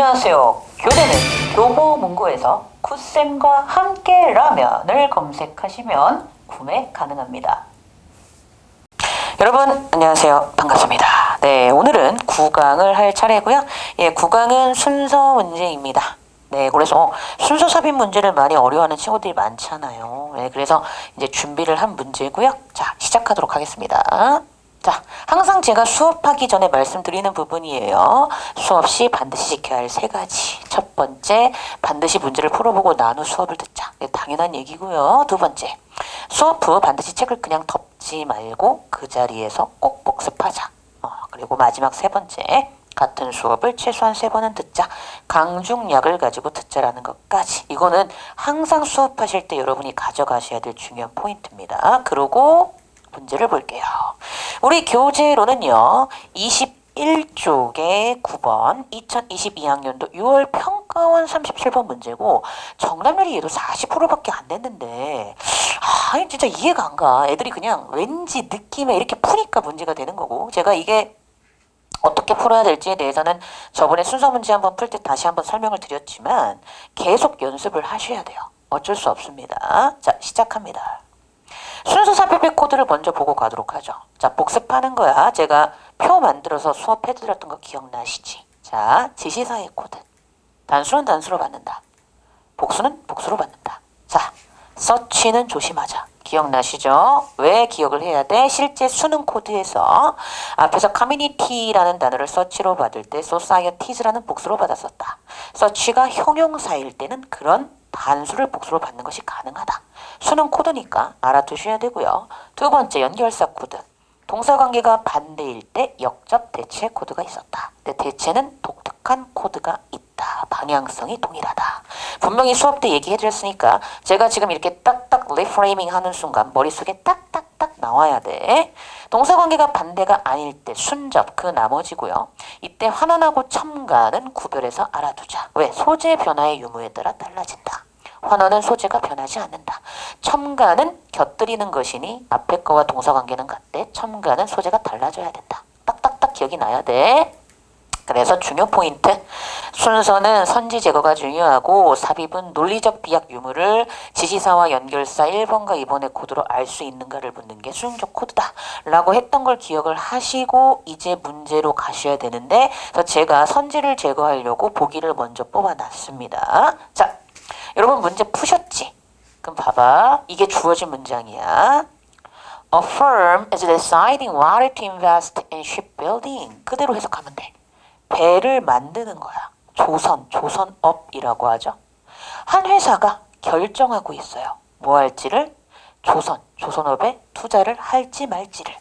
안녕하세요. 교대는 교보문고에서 쿠쌤과 함께 라면을 검색하시면 구매 가능합니다. 여러분 안녕하세요. 반갑습니다. 네, 오늘은 9강을 할 차례고요. 예, 9강은 순서 문제입니다. 네, 그래서 순서 삽입 문제를 많이 어려워하는 친구들이 많잖아요. 네, 그래서 이제 준비를 한 문제고요. 자, 시작하도록 하겠습니다. 자, 항상 제가 수업하기 전에 말씀드리는 부분이에요. 수업 시 반드시 지켜야 할 세 가지. 첫 번째, 반드시 문제를 풀어보고 나누 수업을 듣자. 네, 당연한 얘기고요. 두 번째, 수업 후 반드시 책을 그냥 덮지 말고 그 자리에서 꼭 복습하자. 어, 그리고 마지막 세 번째, 같은 수업을 최소한 세 번은 듣자. 강중약을 가지고 듣자라는 것까지. 이거는 항상 수업하실 때 여러분이 가져가셔야 될 중요한 포인트입니다. 그리고 문제를 볼게요. 우리 교재로는요, 21쪽에 9번, 2022학년도 6월 평가원 37번 문제고, 정답률이 얘도 40%밖에 안 됐는데, 아, 진짜 이해가 안 가. 애들이 그냥 왠지 느낌에 이렇게 푸니까 문제가 되는 거고, 제가 이게 어떻게 풀어야 될지에 대해서는 저번에 순서 문제 한번 풀 때 다시 한번 설명을 드렸지만, 계속 연습을 하셔야 돼요. 어쩔 수 없습니다. 자, 시작합니다. 순서 삽입의 코드를 먼저 보고 가도록 하죠. 자, 복습하는 거야. 제가 표 만들어서 수업해드렸던 거 기억나시지? 자, 지시사의 코드. 단수는 단수로 받는다. 복수는 복수로 받는다. 자, 서치는 조심하자. 기억나시죠? 왜 기억을 해야 돼? 실제 수능 코드에서 앞에서 커뮤니티라는 단어를 서치로 받을 때 societies라는 복수로 받았었다. 서치가 형용사일 때는 그런 단수를 복수로 받는 것이 가능하다. 수능 코드니까 알아두셔야 되고요. 두 번째 연결사 코드. 동사관계가 반대일 때 역접 대체 코드가 있었다. 대체는 독특한 코드가 있다. 방향성이 동일하다. 분명히 수업 때 얘기해드렸으니까 제가 지금 이렇게 딱딱 리프레이밍 하는 순간 머릿속에 딱딱딱 나와야 돼. 동사관계가 반대가 아닐 때 순접 그 나머지고요. 이때 환원하고 첨가는 구별해서 알아두자. 왜? 소재 변화의 유무에 따라 달라진다. 환원은 소재가 변하지 않는다. 첨가는 곁들이는 것이니 앞에 거와 동사관계는 같대. 첨가는 소재가 달라져야 된다. 딱딱딱 기억이 나야 돼. 그래서 중요 포인트 순서는 선지 제거가 중요하고 삽입은 논리적 비약 유무를 지시사와 연결사 1번과 2번의 코드로 알 수 있는가를 묻는 게 수능적 코드다 라고 했던 걸 기억을 하시고 이제 문제로 가셔야 되는데 제가 선지를 제거하려고 보기를 먼저 뽑아놨습니다 자 여러분 문제 푸셨지? 그럼 봐봐 이게 주어진 문장이야 A firm is deciding whether to invest in shipbuilding 그대로 해석하면 돼 배를 만드는 거야. 조선, 조선업이라고 하죠. 한 회사가 결정하고 있어요. 뭐 할지를 조선, 조선업에 투자를 할지 말지를.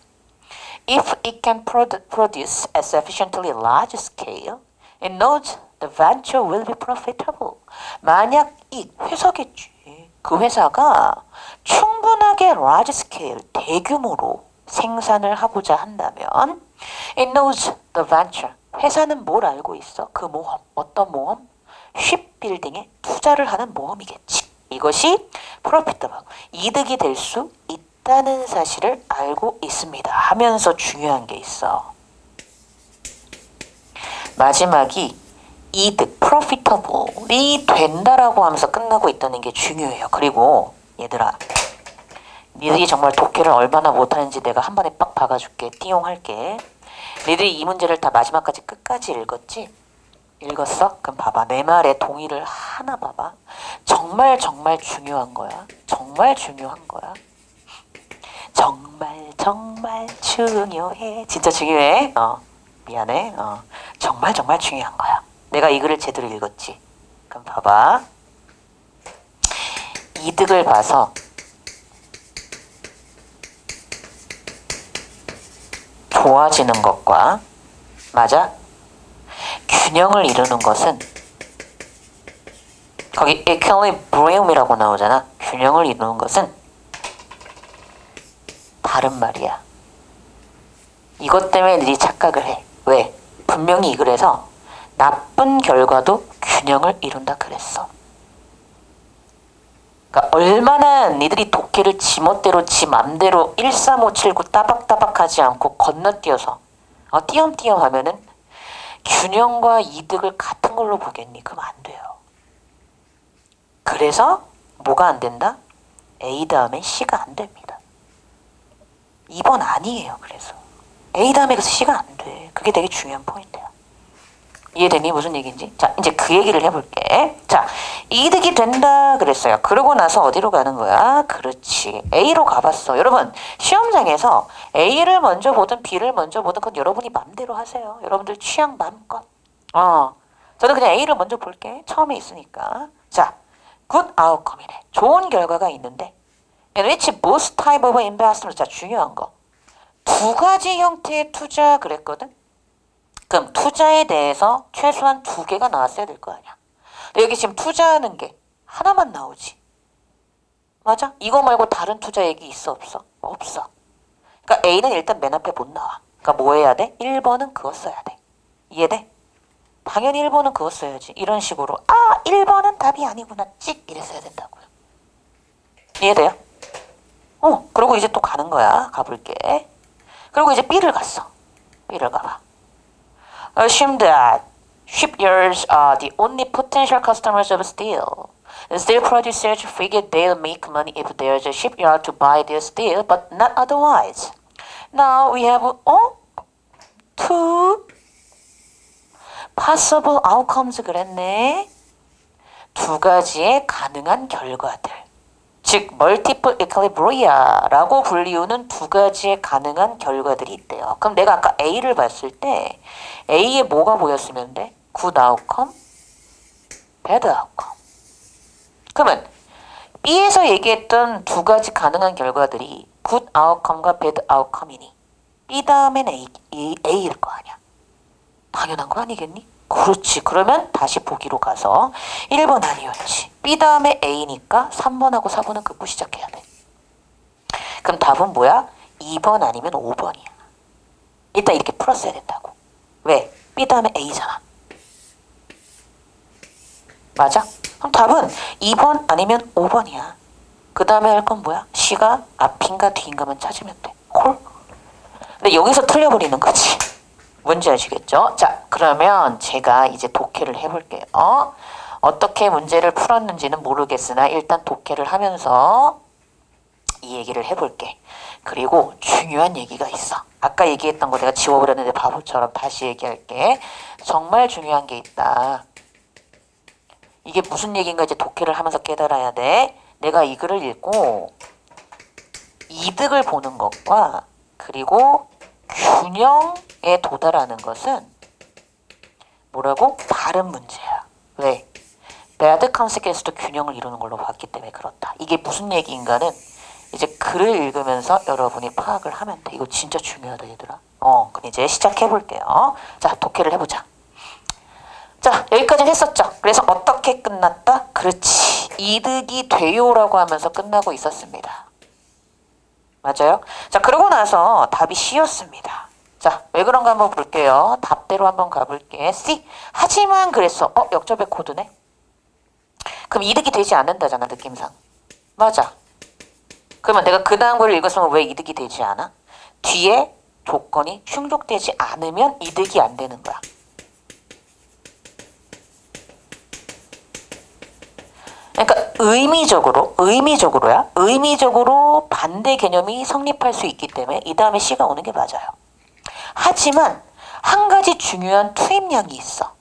If it can produ- produce at sufficiently large scale, it knows the venture will be profitable. 만약 이 회사겠지. 그 회사가 충분하게 large scale, 대규모로 생산을 하고자 한다면 it knows the venture, 회사는 뭘 알고 있어? 그 모험. 어떤 모험? 쉽빌딩에 투자를 하는 모험이겠지. 이것이 profitable, 이득이 될 수 있다는 사실을 알고 있습니다. 하면서 중요한 게 있어. 마지막이 이득, profitable이 된다라고 하면서 끝나고 있다는 게 중요해요. 그리고 얘들아, 니들이 정말 독해를 얼마나 못하는지 내가 한 번에 빡 박아줄게. 띠용 할게. 니들이 이 문제를 다 마지막까지 끝까지 읽었지? 읽었어? 그럼 봐봐. 내 말에 동의를 하나 봐봐. 정말 정말 중요한 거야. 정말 중요한 거야. 정말 정말 중요해. 진짜 중요해. 어. 미안해. 어. 정말 정말 중요한 거야. 내가 이 글을 제대로 읽었지. 그럼 봐봐. 이득을 봐서 좋아지는 것과 맞아? 균형을 이루는 것은 거기 equilibrium이라고 나오잖아. 균형을 이루는 것은 다른 말이야. 이것 때문에 너희 착각을 해. 왜? 분명히 이 글에서 나쁜 결과도 균형을 이룬다 그랬어. 그러니까 얼마나 니들이 독해를 지멋대로 지 맘대로 13579 따박따박하지 않고 건너뛰어서 어, 띄엄띄엄 하면은 균형과 이득을 같은 걸로 보겠니? 그럼 안 돼요. 그래서 뭐가 안 된다? A 다음에 C가 안 됩니다. 2번 아니에요. 그래서 A 다음에 그래서 C가 안 돼. 그게 되게 중요한 포인트야. 이해되니 무슨 얘기인지? 자 이제 그 얘기를 해볼게. 자 이득이 된다 그랬어요. 그러고 나서 어디로 가는 거야? 그렇지 A로 가봤어. 여러분 시험장에서 A를 먼저 보든 B를 먼저 보든 그건 여러분이 맘대로 하세요. 여러분들 취향 마음껏. 어 저는 그냥 A를 먼저 볼게. 처음에 있으니까. 자 good outcome이래. 좋은 결과가 있는데 in which most type of investment 자 중요한 거. 두 가지 형태의 투자 그랬거든. 그럼 투자에 대해서 최소한 두 개가 나왔어야 될 거 아니야. 여기 지금 투자하는 게 하나만 나오지. 맞아? 이거 말고 다른 투자 얘기 있어 없어? 없어. 그러니까 A는 일단 맨 앞에 못 나와. 그러니까 뭐 해야 돼? 1번은 그거 써야 돼. 이해돼? 당연히 1번은 그거 써야지. 이런 식으로 아 1번은 답이 아니구나. 찍 이랬어야 된다고요. 이해돼요? 어 그리고 이제 또 가는 거야. 가볼게. 그리고 이제 B를 갔어. B를 가봐. Assume that shipyards are the only potential customers of steel. The steel producers figure they'll make money if there's a shipyard to buy their steel, but not otherwise. Now we have oh, two possible outcomes 그랬네. 두 가지의 가능한 결과들. 즉 multiple equilibria라고 불리우는 두 가지의 가능한 결과들이 있대요. 그럼 내가 아까 A를 봤을 때 A에 뭐가 보였으면 돼? good outcome. 그러면 B에서 얘기했던 두 가지 가능한 결과들이 good outcome과 bad outcome이니 B 다음엔 A, A일 거 아니야. 당연한 거 아니겠니? 그렇지. 그러면 다시 보기로 가서 1번 아니었지. B 다음에 A니까 3번하고 4번은 긋고 시작해야 돼. 그럼 답은 뭐야? 2번 아니면 5번이야. 일단 이렇게 풀었어야 된다고. 왜? B 다음에 A잖아. 맞아? 그럼 답은 2번 아니면 5번이야. 그 다음에 할 건 뭐야? C가 앞인가 뒤인가만 찾으면 돼. 콜? 근데 여기서 틀려버리는 거지. 뭔지 아시겠죠? 자, 그러면 제가 이제 독해를 해볼게요. 어떻게 문제를 풀었는지는 모르겠으나 일단 독해를 하면서 이 얘기를 해볼게. 그리고 중요한 얘기가 있어. 아까 얘기했던 거 내가 지워버렸는데 바보처럼 다시 얘기할게. 정말 중요한 게 있다. 이게 무슨 얘기인가 이제 독해를 하면서 깨달아야 돼. 내가 이 글을 읽고 이득을 보는 것과 그리고 균형에 도달하는 것은 뭐라고? 다른 문제야. 왜? 배드 컨세quence도 균형을 이루는 걸로 봤기 때문에 그렇다. 이게 무슨 얘기인가는 이제 글을 읽으면서 여러분이 파악을 하면 돼. 이거 진짜 중요하다 얘들아. 어, 그럼 이제 시작해 볼게요. 자, 독해를 해보자. 자, 여기까지는 했었죠. 그래서 어떻게 끝났다? 그렇지. 이득이 돼요라고 하면서 끝나고 있었습니다. 맞아요? 자, 그러고 나서 답이 C였습니다. 자, 왜 그런가 한번 볼게요. 답대로 한번 가볼게. C. 하지만 그랬어. 어, 역접의 코드네? 그럼 이득이 되지 않는다잖아, 느낌상. 맞아. 그러면 내가 그 다음 걸 읽었으면 왜 이득이 되지 않아? 뒤에 조건이 충족되지 않으면 이득이 안 되는 거야. 그러니까 의미적으로 의미적으로야 의미적으로 반대 개념이 성립할 수 있기 때문에 이 다음에 C가 오는 게 맞아요. 하지만 한 가지 중요한 투입량이 있어.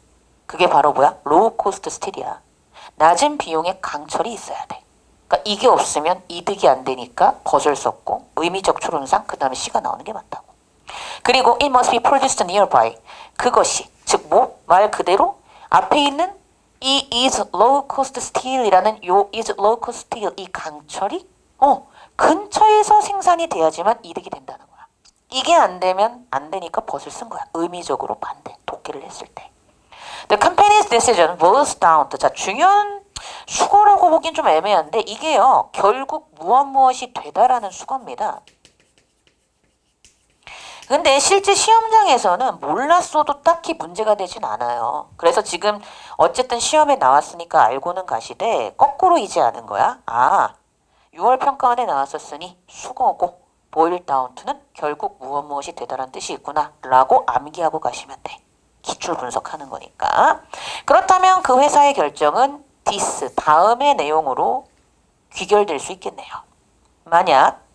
그게 바로 뭐야? 로우 코스트 스틸이야. 낮은 비용의 강철이 있어야 돼. 그러니까 이게 없으면 이득이 안 되니까 수 없고 의미적 추론상 그 다음에 C가 나오는 게 맞다고. 그리고 it must be produced nearby. 그것이 즉 뭐 말 그대로 앞에 있는 이 is low cost steel이라는 요 is low cost steel 이 강철이 어 근처에서 생산이 돼야지만 이득이 된다는 거야. 이게 안 되면 안 되니까 벗을 쓴 거야. 의미적으로 반대 독기를 했을 때. The company's decision was down. 자 중요한 수거라고 보긴 좀 애매한데 이게요 결국 무엇 무엇이 되다라는 수거입니다. 근데 실제 시험장에서는 몰랐어도 딱히 문제가 되진 않아요. 그래서 지금 어쨌든 시험에 나왔으니까 알고는 가시되 거꾸로 이제 아는 거야. 아, 6월 평가원에 나왔었으니 수거고 보일 다운트는 결국 무엇 무엇이 되다라는 뜻이 있구나 라고 암기하고 가시면 돼. 기출 분석하는 거니까. 그렇다면 그 회사의 결정은 this 다음의 내용으로 귀결될 수 있겠네요. 만약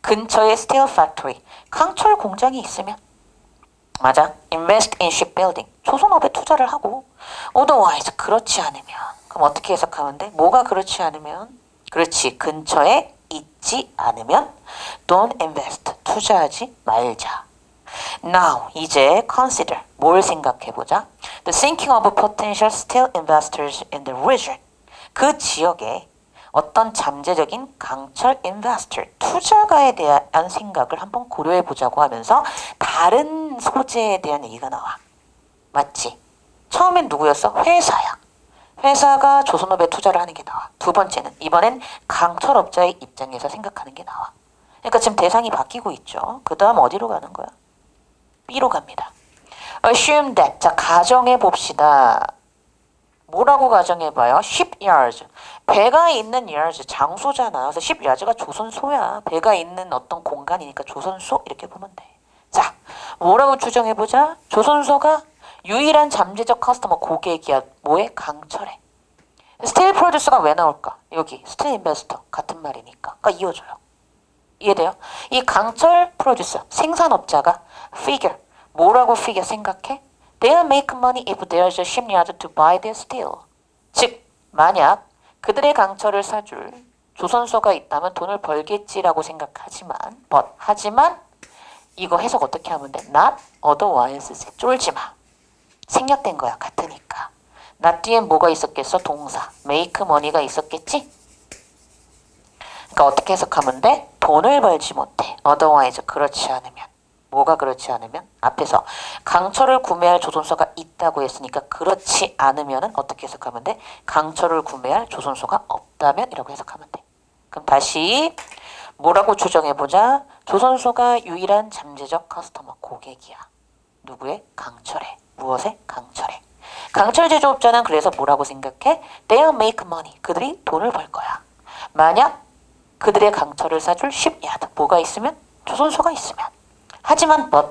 근처에 steel factory 강철 공장이 있으면 맞아. invest in shipbuilding. 조선업에 투자를 하고 otherwise 그렇지 않으면 그럼 어떻게 해석하면 돼? 뭐가 그렇지 않으면? 그렇지. 근처에 있지 않으면 don't invest. 투자하지 말자. Now 이제 consider 뭘 생각해 보자. The thinking of potential steel investors in the region. 그 지역에 어떤 잠재적인 강철 인베스터 투자가에 대한 생각을 한번 고려해 보자고 하면서 다른 소재에 대한 얘기가 나와. 맞지? 처음엔 누구였어? 회사야. 회사가 조선업에 투자를 하는 게 나와. 두 번째는 이번엔 강철업자의 입장에서 생각하는 게 나와. 그러니까 지금 대상이 바뀌고 있죠. 그 다음 어디로 가는 거야? B로 갑니다. Assume that. 자, 가정해 봅시다. 뭐라고 가정해봐요? shipyards. 배가 있는 yards 장소잖아. 그래서 shipyards가 조선소야. 배가 있는 어떤 공간이니까 조선소 이렇게 보면 돼. 자, 뭐라고 추정해보자. 조선소가 유일한 잠재적 커스터머 고객이야. 뭐에? 강철에. 스틸 프로듀스가 왜 나올까? 여기 스틸 인베스터 같은 말이니까. 그러니까 이어져요. 이해돼요? 이 강철 프로듀서 생산업자가 figure 뭐라고 figure 생각해? They'll make money if there's a shipyard to buy their steel. 즉 만약 그들의 강철을 사줄 조선소가 있다면 돈을 벌겠지라고 생각하지만 but 하지만 이거 해석 어떻게 하면 돼? Not otherwise 쫄지 마. 생략된 거야 같으니까. not 뒤엔 뭐가 있었겠어? 동사 make money가 있었겠지? 그러니까 어떻게 해석하면 돼? 돈을 벌지 못해. otherwise 그렇지 않으면. 뭐가 그렇지 않으면? 앞에서 강철을 구매할 조선소가 있다고 했으니까 그렇지 않으면은 어떻게 해석하면 돼? 강철을 구매할 조선소가 없다면 이라고 해석하면 돼. 그럼 다시 뭐라고 추정해 보자. 조선소가 유일한 잠재적 커스터머 고객이야. 누구의? 강철의. 무엇의? 강철의. 강철 제조업자는 그래서 뭐라고 생각해? They'll make money. 그들이 돈을 벌 거야. 만약 그들의 강철을 사줄 shipyard 뭐가 있으면 조선소가 있으면 하지만 but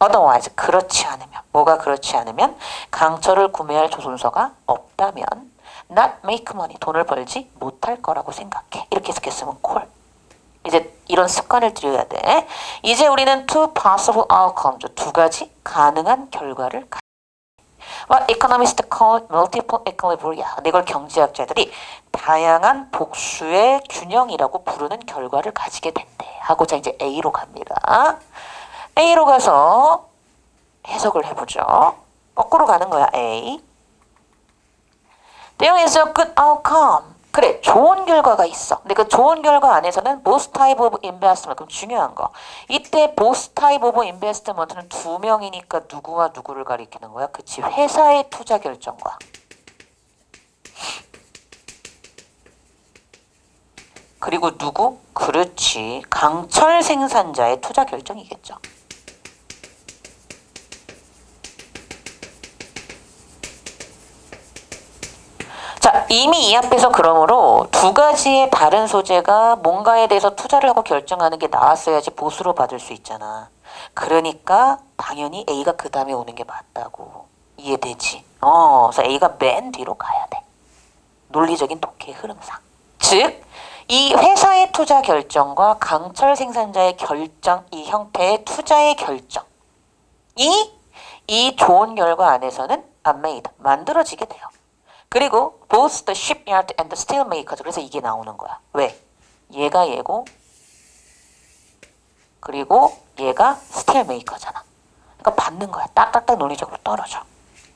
otherwise 그렇지 않으면 뭐가 그렇지 않으면 강철을 구매할 조선소가 없다면 not make money 돈을 벌지 못할 거라고 생각해. 이렇게 해석했으면 콜. 이제 이런 습관을 들여야 돼. 이제 우리는 two possible outcomes 두 가지 가능한 결과를 가 What economists call multiple equilibria. 이걸 경제학자들이 다양한 복수의 균형이라고 부르는 결과를 가지게 된대. 하고자 이제 A로 갑니다. A로 가서 해석을 해보죠. 거꾸로 가는 거야, A. There is a good outcome. 그래, 좋은 결과가 있어. 근데 그 좋은 결과 안에서는 both type of investment. 그럼 중요한 거. 이때 both type of investment는 두 명이니까 누구와 누구를 가리키는 거야? 그치, 회사의 투자 결정과. 그리고 누구? 그렇지. 강철 생산자의 투자 결정이겠죠. 자, 이미 이 앞에서 그러므로 두 가지의 다른 소재가 뭔가에 대해서 투자를 하고 결정하는 게 나왔어야지 보수로 받을 수 있잖아. 그러니까 당연히 A가 그 다음에 오는 게 맞다고. 이해되지? 어, 그래서 A가 맨 뒤로 가야 돼. 논리적인 독해의 흐름상. 즉, 이 회사의 투자 결정과 강철 생산자의 결정, 이 형태의 투자의 결정. 이, 이 좋은 결과 안에서는 unmade, 만들어지게 돼요. 그리고 both the shipyard and the steel makers. 그래서 이게 나오는 거야. 왜? 얘가 얘고 그리고 얘가 스틸 메이커잖아. 그러니까 받는 거야. 딱딱딱 논리적으로 떨어져.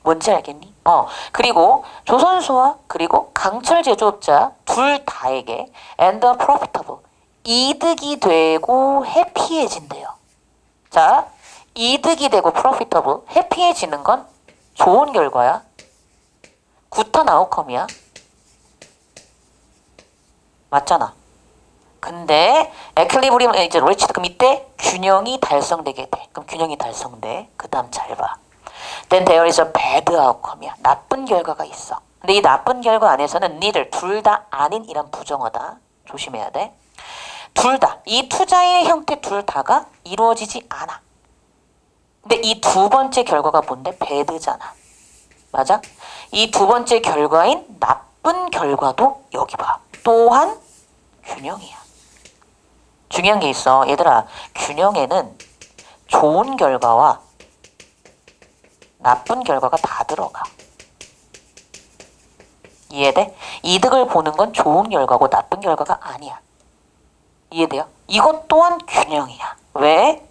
뭔지 알겠니? 어. 그리고 조선소와 그리고 강철 제조업자 둘 다에게 and the profitable 이득이 되고 해피해진대요. 자, 이득이 되고 profitable 해피해지는 건 좋은 결과야. 굿한 아웃컴이야. 맞잖아. 근데 에클리브리움 이제 리치드 그럼 이때 균형이 달성되게 돼. 그럼 균형이 달성돼. 그 다음 잘 봐. Then there is a bad outcome이야. 나쁜 결과가 있어. 근데 이 나쁜 결과 안에서는 neither 둘 다 아닌 이란 부정어다. 조심해야 돼. 둘 다. 이 투자의 형태 둘 다가 이루어지지 않아. 근데 이 두 번째 결과가 뭔데? 배드잖아. 맞아? 이 두 번째 결과인 나쁜 결과도 여기 봐. 또한 균형이야. 중요한 게 있어. 얘들아, 균형에는 좋은 결과와 나쁜 결과가 다 들어가. 이해돼? 이득을 보는 건 좋은 결과고 나쁜 결과가 아니야. 이해돼요? 이것 또한 균형이야. 왜?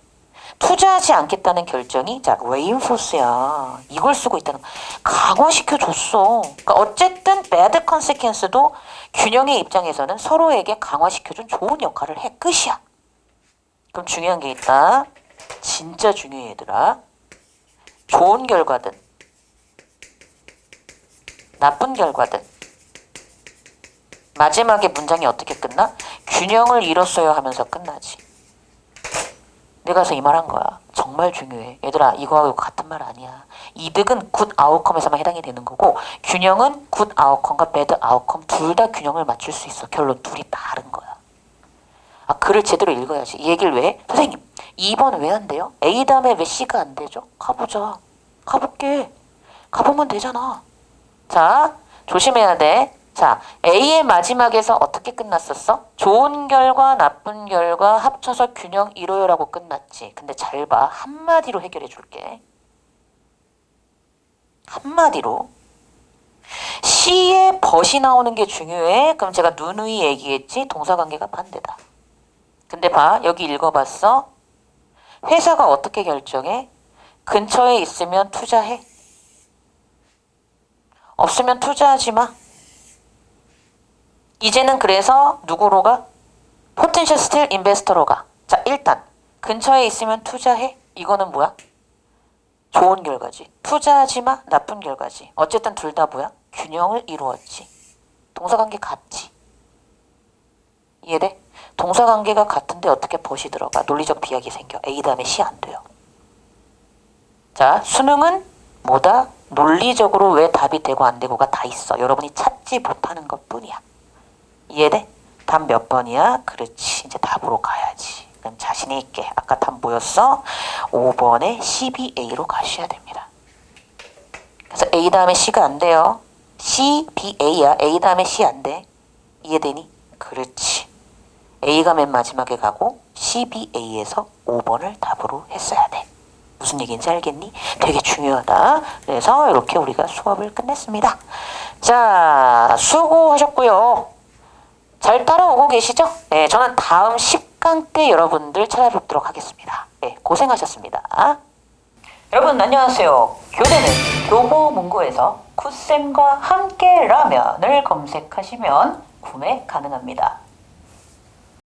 투자하지 않겠다는 결정이 자 레인포스야. 이걸 쓰고 있다는 거. 강화시켜 줬어. 그러니까 어쨌든 배드 컨세퀀스도 균형의 입장에서는 서로에게 강화시켜 준 좋은 역할을 해 끝이야. 그럼 중요한 게 있다. 진짜 중요해 얘들아. 좋은 결과든 나쁜 결과든 마지막에 문장이 어떻게 끝나? 균형을 잃었어요 하면서 끝나지. 내가 그래서 이 말 한 거야. 정말 중요해. 얘들아, 이거하고 같은 말 아니야. 이득은 굿 아웃컴에서만 해당이 되는 거고, 균형은 굿 아웃컴과 배드 아웃컴 둘 다 균형을 맞출 수 있어. 결론 둘이 다른 거야. 아, 글을 제대로 읽어야지. 이 얘기를 왜? 해? 선생님, 2번 왜 안 돼요? A 다음에 왜 C가 안 되죠? 가보자. 가볼게. 가보면 되잖아. 자, 조심해야 돼. 자, A의 마지막에서 어떻게 끝났었어? 좋은 결과, 나쁜 결과 합쳐서 균형 이루어라고 끝났지. 근데 잘 봐. 한마디로 해결해 줄게. 한마디로. C에 벗이 나오는 게 중요해. 그럼 제가 누누이 얘기했지. 동사관계가 반대다. 근데 봐. 여기 읽어봤어. 회사가 어떻게 결정해? 근처에 있으면 투자해. 없으면 투자하지 마. 이제는 그래서 누구로 가? 포텐셜 스틸 인베스터로 가. 자, 일단 근처에 있으면 투자해. 이거는 뭐야? 좋은 결과지. 투자하지 마. 나쁜 결과지. 어쨌든 둘 다 뭐야? 균형을 이루었지. 동사관계 같지. 이해돼? 동사관계가 같은데 어떻게 벗이 들어가? 논리적 비약이 생겨. A 다음에 C 안 돼요. 자, 수능은 뭐다? 논리적으로 왜 답이 되고 안 되고가 다 있어. 여러분이 찾지 못하는 것 뿐이야. 이해돼? 답 몇 번이야? 그렇지. 이제 답으로 가야지. 그럼 자신이 있게. 아까 답 뭐였어? 5번에 12A로 가셔야 됩니다. 그래서 A 다음에 C가 안 돼요. C, B, A야. A 다음에 C 안 돼. 이해되니? 그렇지. A가 맨 마지막에 가고 C, B, A에서 5번을 답으로 했어야 돼. 무슨 얘기인지 알겠니? 되게 중요하다. 그래서 이렇게 우리가 수업을 끝냈습니다. 자, 수고하셨고요. 잘 따라오고 계시죠? 네, 저는 다음 10강 때 여러분들 찾아뵙도록 하겠습니다. 네, 고생하셨습니다. 여러분 안녕하세요. 교대는 교보문고에서 굿쌤과 함께 라면을 검색하시면 구매 가능합니다.